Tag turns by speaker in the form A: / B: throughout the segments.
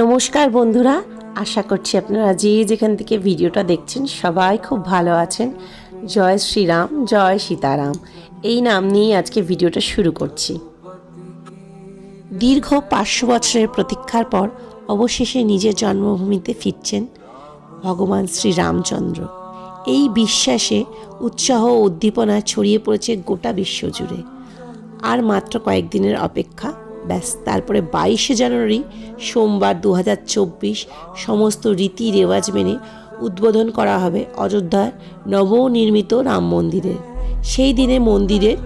A: নমস্কার বন্ধুরা, আশা করছি আপনারা যে যেখান থেকে ভিডিওটা দেখছেন সবাই খুব ভালো আছেন। জয় শ্রীরাম, জয় সীতারাম। এই নাম নিয়ে আজকে ভিডিওটা শুরু করছি। দীর্ঘ পাঁচশো বছরের প্রতীক্ষার পর অবশেষে নিজের জন্মভূমিতে ফিরছেন ভগবান শ্রী রামচন্দ্র এই বিশ্বাসে উৎসাহ উদ্দীপনা ছড়িয়ে পড়েছে গোটা বিশ্বজুড়ে। আর মাত্র কয়েকদিনের অপেক্ষা ব্যাস, তারপরে বাইশে জানুয়ারি, সোমবার দু হাজার চব্বিশ, সমস্ত রীতি রেওয়াজ মেনে উদ্বোধন করা হবে অযোধ্যার নবনির্মিত রাম মন্দিরের সেই দিনে মন্দিরের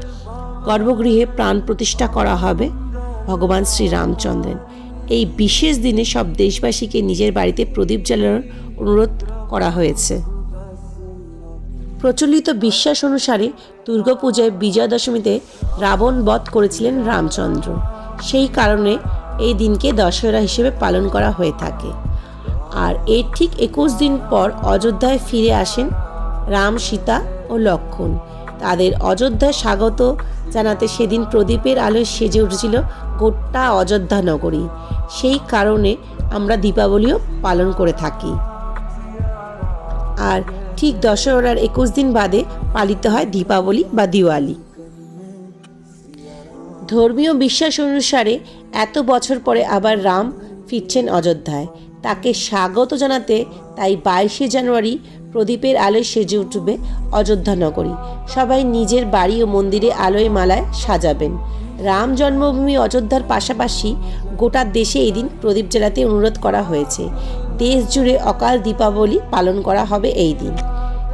A: গর্ভগৃহে প্রাণ প্রতিষ্ঠা করা হবে ভগবান শ্রী রামচন্দ্রের। এই বিশেষ দিনে সব দেশবাসীকে নিজের বাড়িতে প্রদীপ জ্বালানোর অনুরোধ করা হয়েছে। প্রচলিত বিশ্বাস অনুসারে দুর্গাপূজায় বিজয়া দশমীতে রাবণ বধ করেছিলেন রামচন্দ্র। সেই কারণে এই দিনকে দশহরা হিসেবে পালন করা হয়ে থাকে। আর এর ঠিক একুশ দিন পর অযোধ্যায় ফিরে আসেন রাম, সীতা ও লক্ষণ। তাদের অযোধ্যায় স্বাগত জানাতে সেদিন প্রদীপের আলোয় সেজে উঠেছিল গোটা অযোধ্যা নগরী। সেই কারণে আমরা দীপাবলিও পালন করে থাকি। আর ঠিক দশহরার একুশ দিন বাদে পালিত হয় দীপাবলি বা দিওয়ালি। ধর্মীয় বিশ্বাস অনুসারে এত বছর পরে আবার রাম ফিরছেন অযোধ্যায়। তাকে স্বাগত জানাতে তাই বাইশে জানুয়ারি প্রদীপের আলোয় সেজে উঠবে অযোধ্যা নগরী। সবাই নিজের বাড়ি ও মন্দিরে আলোয় মালায় সাজাবেন। রাম জন্মভূমি অযোধ্যার পাশাপাশি গোটা দেশে এই দিন প্রদীপ জ্বালাতে অনুরোধ করা হয়েছে। দেশ জুড়ে অকাল দীপাবলি পালন করা হবে এই দিন।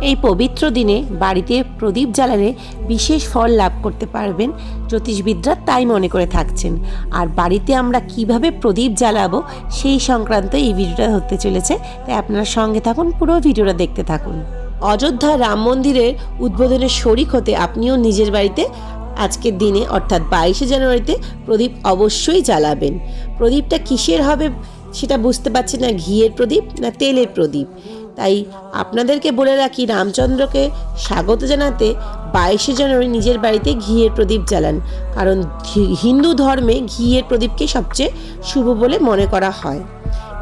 A: এই পবিত্র দিনে বাড়িতে প্রদীপ জ্বালালে বিশেষ ফল লাভ করতে পারবেন। জ্যোতিষবিদরা তাই মনে করে থাকছেন। আর বাড়িতে আমরা কীভাবে প্রদীপ জ্বালাবো সেই সংক্রান্ত এই ভিডিওটা হতে চলেছে। তাই আপনারা সঙ্গে থাকুন, পুরো ভিডিওটা দেখতে থাকুন। অযোধ্যা রাম মন্দিরের উদ্বোধনের শরিক হতে আপনিও নিজের বাড়িতে আজকের দিনে, অর্থাৎ বাইশে জানুয়ারিতে প্রদীপ অবশ্যই জ্বালাবেন। প্রদীপটা কিসের হবে সেটা বুঝতে পারছি না, ঘিয়ের প্রদীপ না তেলের প্রদীপ? তাই আপনাদেরকে বলে রাখি, রামচন্দ্রকে স্বাগত জানাতে বাইশে জানুয়ারি নিজের বাড়িতে ঘিয়ের প্রদীপ জ্বালান। কারণ হিন্দু ধর্মে ঘিয়ের প্রদীপকে সবচেয়ে শুভ বলে মনে করা হয়।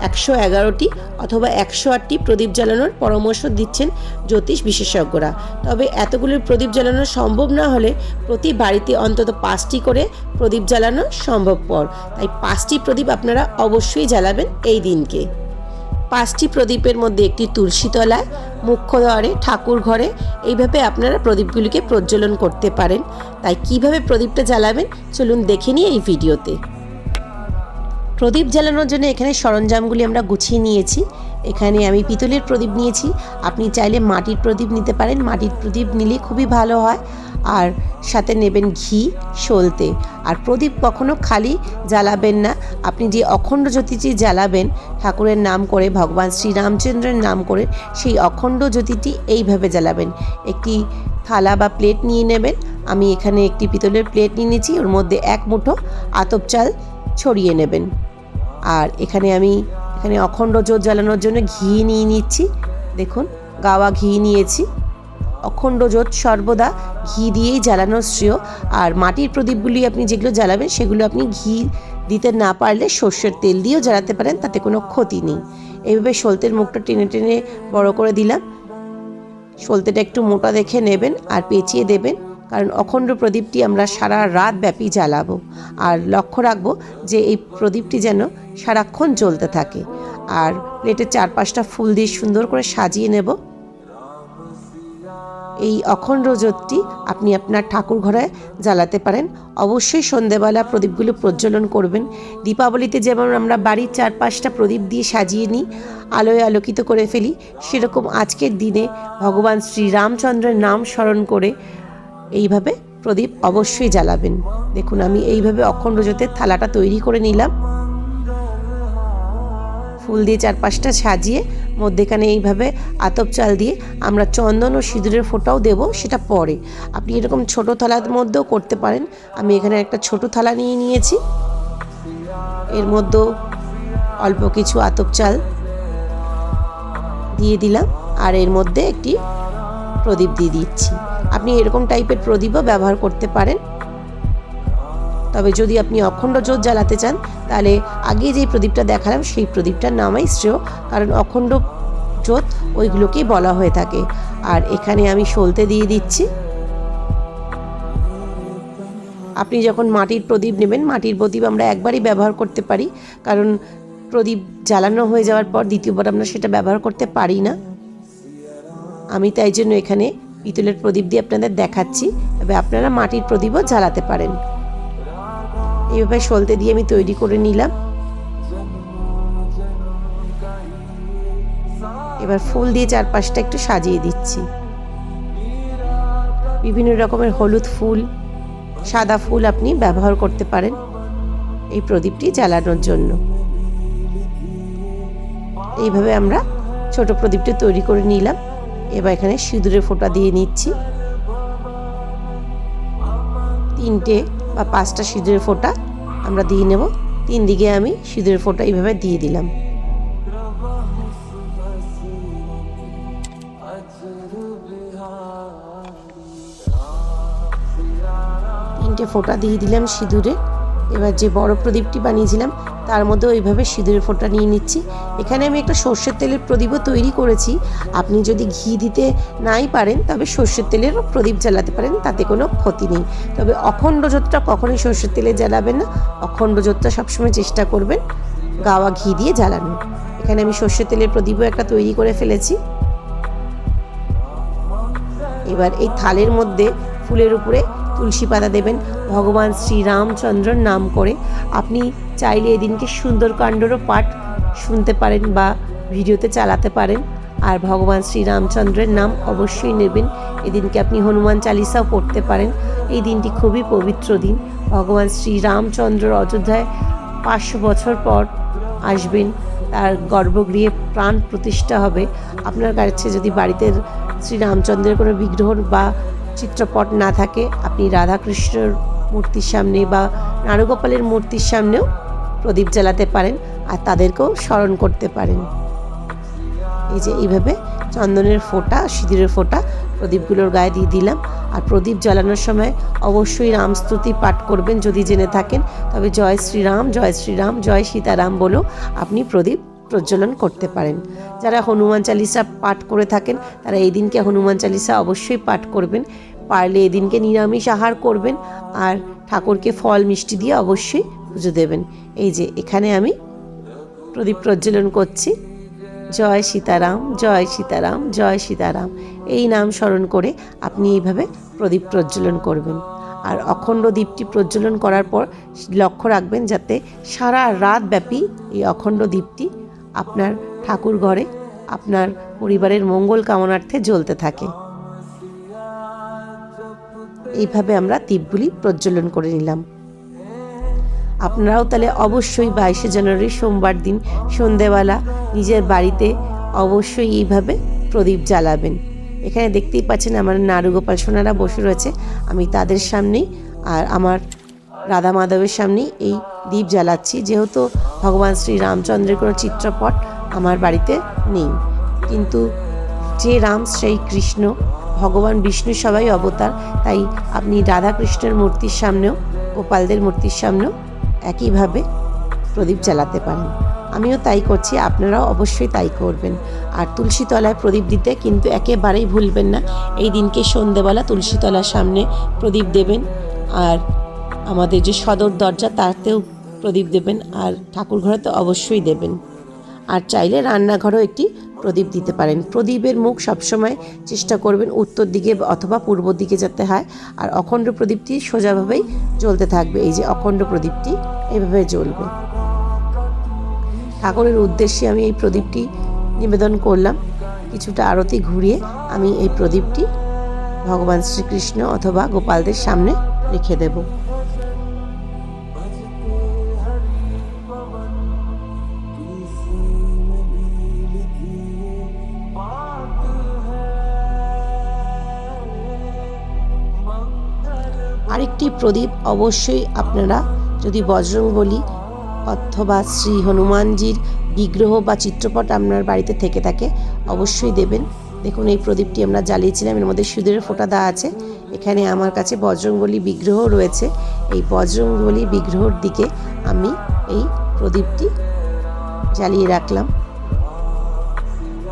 A: একশো এগারোটি অথবা একশো আটটি প্রদীপ জ্বালানোর পরামর্শ দিচ্ছেন জ্যোতিষ বিশেষজ্ঞরা। তবে এতগুলি প্রদীপ জ্বালানো সম্ভব না হলে প্রতি বাড়িতে অন্তত পাঁচটি করে প্রদীপ জ্বালানো সম্ভবপর। তাই পাঁচটি প্রদীপ আপনারা অবশ্যই জ্বালাবেন এই দিনকে। পাঁচটি প্রদীপের মধ্যে একটি তুলসী তলায় মুখ্য দ্বারে ঠাকুর ঘরে। এইভাবে আপনারা প্রদীপগুলিকে প্রজ্বলন করতে পারেন। তাই কীভাবে প্রদীপটা জ্বালাবেন? চলুন দেখে নিই এই ভিডিওতে। প্রদীপ জ্বালানোর জন্য এখানে সরঞ্জামগুলি আমরা গুছিয়ে নিয়েছি। এখানে আমি পিতলের প্রদীপ নিয়েছি। আপনি চাইলে মাটির প্রদীপ নিতে পারেন। মাটির প্রদীপ নিলে খুবই ভালো হয়। আর সাথে নেবেন ঘি সলতে। আর প্রদীপ কখনো খালি জ্বালাবেন না। আপনি যে অখণ্ড জ্যোতিটি জ্বালাবেন, ঠাকুরের নাম করে, ভগবান শ্রীরামচন্দ্রের নাম করে, সেই অখণ্ড জ্যোতিটি এইভাবে জ্বালাবেন। একটি থালা বা প্লেট নিয়ে নেবেন। আমি এখানে একটি পিতলের প্লেট নিয়ে নিয়েছি। ওর মধ্যে এক মুঠো আতপ চাল ছড়িয়ে নেবেন। আর এখানে আমি, এখানে অখণ্ড জোর জ্বালানোর জন্য ঘি নিয়ে নিচ্ছি। দেখুন, গাওয়া ঘি নিয়েছি। অখণ্ড জোট সর্বদা ঘি দিয়েই জ্বালানো শ্রেয়। আর মাটির প্রদীপগুলি আপনি যেগুলো জ্বালাবেন, সেগুলো আপনি ঘি দিতে না পারলে সর্ষের তেল দিয়েও জ্বালাতে পারেন, তাতে কোনো ক্ষতি নেই। এইভাবে সলতের মুখটা টেনে টেনে বড় করে দিলাম। সলতেটা একটু মোটা দেখে নেবেন আর পেঁচিয়ে দেবেন, কারণ অখণ্ড প্রদীপটি আমরা সারা রাত ব্যাপী জ্বালাবো। আর লক্ষ্য রাখব যে এই প্রদীপটি যেন সারাক্ষণ জ্বলতে থাকে। আর প্লেটের চারপাশটা ফুল দিয়ে সুন্দর করে সাজিয়ে নেব। এই অখণ্ড জ্যোতটি আপনি আপনার ঠাকুর ঘরে জ্বালাতে পারেন। অবশ্যই সন্ধেবেলা প্রদীপগুলো প্রজ্বলন করবেন। দীপাবলিতে যেমন আমরা বাড়ির চারপাশটা প্রদীপ দিয়ে সাজিয়ে নিই, আলোয় আলোকিত করে ফেলি, সেরকম আজকের দিনে ভগবান শ্রীরামচন্দ্রের নাম স্মরণ করে এইভাবে প্রদীপ অবশ্যই জ্বালাবেন। দেখুন, আমি এইভাবে অখণ্ড জ্যোতের থালাটা তৈরি করে নিলাম। ফুল দিয়ে চারপাশটা সাজিয়ে মধ্যেখানে এইভাবে আতপ চাল দিয়ে আমরা চন্দন ও সিঁদুরের ফোঁটাও দেব, সেটা পরে। আপনি এরকম ছোট থালার মধ্যেও করতে পারেন। আমি এখানে একটা ছোট থালা নিয়ে নিয়েছি। এর মধ্যেও অল্প কিছু আতপ চাল দিয়ে দিলাম, আর এর মধ্যে একটি প্রদীপ দিয়ে দিচ্ছি। আপনি এরকম টাইপের প্রদীপও ব্যবহার করতে পারেন। তবে যদি আপনি অখণ্ড জোত জ্বালাতে চান, তাহলে আগে যেই প্রদীপটা দেখালাম, সেই প্রদীপটার নামাই শ্রেয়, কারণ অখণ্ড জোত ওইগুলোকেই বলা হয়ে থাকে। আর এখানে আমি সলতে দিয়ে দিচ্ছি। আপনি যখন মাটির প্রদীপ নেবেন, মাটির প্রদীপ আমরা একবারই ব্যবহার করতে পারি, কারণ প্রদীপ জ্বালানো হয়ে যাওয়ার পর দ্বিতীয়বার আমরা সেটা ব্যবহার করতে পারি না। আমি তাই জন্য এখানে পিতলের প্রদীপ দিয়ে আপনাদের দেখাচ্ছি। তবে আপনারা মাটির প্রদীপও জ্বালাতে পারেন। এইভাবে সলতে দিয়ে আমি তৈরি করে নিলাম। এবার ফুল দিয়ে চারপাশটা একটু সাজিয়ে দিচ্ছি। বিভিন্ন রকমের হলুদ ফুল, সাদা ফুল আপনি ব্যবহার করতে পারেন এই প্রদীপটি জ্বালানোর জন্য। এইভাবে আমরা ছোট প্রদীপটি তৈরি করে নিলাম। এবার এখানে সিঁদুরের ফোঁটা দিয়ে নিচ্ছি। তিনটে বা পাঁচটা সিঁদুরের ফোঁটা আমরা দিয়ে নেব। তিন দিকে আমি সিঁদুরের ফোঁটা এইভাবে দিয়ে দিলাম। তিনটে ফোঁটা দিয়ে দিলাম সিঁদুরে। এবার যে বড় প্রদীপটি বানিয়েছিলাম তার মধ্যে ওইভাবে সিঁদুরের ফোঁটা নিয়ে নিচ্ছি। এখানে আমি একটা সর্ষের তেলের প্রদীপও তৈরি করেছি। আপনি যদি ঘি দিতে নাই পারেন, তবে সর্ষের তেলেরও প্রদীপ জ্বালাতে পারেন, তাতে কোনো ক্ষতি নেই। তবে অখণ্ড জোতটা কখনোই সর্ষের তেলে জ্বালাবেন না, অখণ্ড জোতটা সবসময় চেষ্টা করবেন, গাওয়া ঘি দিয়ে জ্বালানো এখানে আমি সর্ষের তেলের প্রদীপও একটা তৈরি করে ফেলেছি। এবার এই থালের মধ্যে ফুলের উপরে তুলসী পাতা দেবেন, ভগবান শ্রীরামচন্দ্রর নাম করে। আপনি চাইলে এদিনকে সুন্দরকাণ্ডরও পাঠ শুনতে পারেন বা ভিডিওতে চালাতে পারেন। আর ভগবান শ্রীরামচন্দ্রের নাম অবশ্যই নেবেন। এদিনকে আপনি হনুমান চালিসাও পড়তে পারেন। এই দিনটি খুবই পবিত্র দিন। ভগবান শ্রীরামচন্দ্র অযোধ্যায় পাঁচশো বছর পর আসবেন। তার গর্ভগৃহে প্রাণ প্রতিষ্ঠা হবে। আপনার কাছে যদি বাড়িতে শ্রীরামচন্দ্রের কোনো বিগ্রহ বা চিত্রপট না থাকে, আপনি রাধাকৃষ্ণর মূর্তির সামনে বা নারগোপালের মূর্তির সামনেও প্রদীপ জ্বালাতে পারেন আর তাদেরকেও স্মরণ করতে পারেন। এই যে এইভাবে চন্দনের ফোঁটা, সিঁদুরের ফোঁটা প্রদীপগুলোর গায়ে দিয়ে দিলাম। আর প্রদীপ জ্বালানোর সময় অবশ্যই রামস্তুতি পাঠ করবেন যদি জেনে থাকেন। তবে জয় শ্রীরাম জয় শ্রীরাম, জয় সীতারাম বলেও আপনি প্রদীপ প্রজ্বলন করতে পারেন। যারা হনুমান চালিসা পাঠ করে থাকেন, তারা এই দিনকে হনুমান চালিসা অবশ্যই পাঠ করবেন। পারলে এদিনকে নিরামিষ আহার করবেন আর ঠাকুরকে ফল, মিষ্টি দিয়ে অবশ্যই পুজো দেবেন। এই যে, এখানে আমি প্রদীপ প্রজ্বলন করছি। জয় সীতারাম জয় সীতারাম জয় সীতারাম। এই নাম স্মরণ করে আপনি এইভাবে প্রদীপ প্রজ্বলন করবেন। আর অখণ্ড দ্বীপটি প্রজ্বলন করার পর লক্ষ্য রাখবেন যাতে সারা রাত ব্যাপী এই অখণ্ড দ্বীপটি আপনার ঠাকুর ঘরে আপনার পরিবারের মঙ্গল কামনার্থে জ্বলতে থাকে। এইভাবে আমরা দ্বীপগুলি প্রজ্বলন করে নিলাম। আপনারাও তাহলে অবশ্যই বাইশে জানুয়ারি সোমবার দিন সন্ধেবেলা নিজের বাড়িতে অবশ্যই এইভাবে প্রদীপ জ্বালাবেন। এখানে দেখতেই পাচ্ছেন আমার নারুগোপাল সোনারা বসে রয়েছে। আমি তাদের সামনেই আর আমার রাধা মাধবের সামনেই এই দীপ জ্বালাচ্ছি। যেহেতু ভগবান শ্রী রামচন্দ্রের কোনো চিত্রপট আমার বাড়িতে নেই। কিন্তু যে রাম সেই কৃষ্ণ, ভগবান বিষ্ণু সবাই অবতার, তাই আপনি রাধা কৃষ্ণের মূর্তির সামনেও, গোপালদের মূর্তির সামনেও একইভাবে প্রদীপ জ্বালাতে পারেন। আমিও তাই করছি, আপনারাও অবশ্যই তাই করবেন। আর তুলসী তলায় প্রদীপ দিতে কিন্তু একেবারেই ভুলবেন না। এই দিনকে সন্ধেবেলা তুলসী তলার সামনে প্রদীপ দেবেন। আর আমাদের যে সদর দরজা, তাতেও প্রদীপ দেবেন আর ঠাকুর ঘরে তো অবশ্যই দেবেন। আর চাইলে রান্নাঘরেও একটি প্রদীপ দিতে পারেন। প্রদীপের মুখ সবসময় চেষ্টা করবেন উত্তর দিকে অথবা পূর্ব দিকে যাতে হয়। আর অখণ্ড প্রদীপটি সোজাভাবেই জ্বলতে থাকবে। এই যে অখণ্ড প্রদীপটি এভাবে জ্বলবে। ঠাকুরের উদ্দেশ্যে আমি এই প্রদীপটি নিবেদন করলাম। কিছুটা আরতি ঘুরিয়ে আমি এই প্রদীপটি ভগবান শ্রীকৃষ্ণ অথবা গোপালদের সামনে রেখে দেব। প্রদীপ, অবশ্যই আপনারা যদি বজরংবলী অথবা শ্রী হনুমানজির বিগ্রহ বা চিত্রপট আপনার বাড়িতে থেকে থাকে, অবশ্যই দেবেন। দেখুন, এই প্রদীপটি আমরা জ্বালিয়েছিলাম, এর মধ্যে সুদের ফোঁটা দেওয়া আছে। এখানে আমার কাছে বজরংবলী বিগ্রহ রয়েছে। এই বজরংবলী বিগ্রহর দিকে আমি এই প্রদীপটি জ্বালিয়ে রাখলাম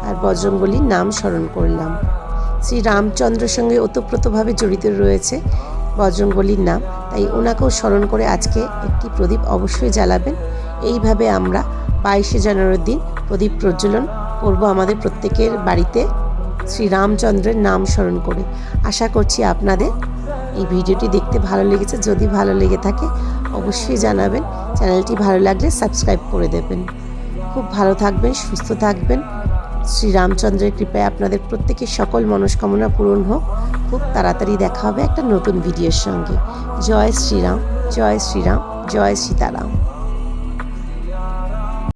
A: আর বজরংবলীর নাম স্মরণ করলাম। শ্রী রামচন্দ্রের সঙ্গে ওতপ্রোতভাবে জড়িত রয়েছে। বজরংবলীর নাম। তাই ওনাকেও স্মরণ করে আজকে একটি প্রদীপ অবশ্যই জ্বালাবেন। এইভাবে আমরা বাইশে জানুয়ারির দিন প্রদীপ প্রজ্বলন করব আমাদের প্রত্যেকের বাড়িতে। শ্রী রামচন্দ্রের নাম স্মরণ করে। আশা করছি আপনাদের এই ভিডিওটি দেখতে ভালো লেগেছে। যদি ভালো লেগে থাকে, অবশ্যই জানাবেন। চ্যানেলটি ভালো লাগলে সাবস্ক্রাইব করে দেবেন। খুব ভালো থাকবেন, সুস্থ থাকবেন। শ্রী রামচন্দ্রের কৃপায় আপনাদের প্রত্যেকের সকল মনস্কামনা পূরণ হোক। খুব তাড়াতাড়ি দেখা হবে একটা নতুন ভিডিওর সঙ্গে। জয় শ্রীরাম জয় শ্রীরাম, জয় সীতারাম।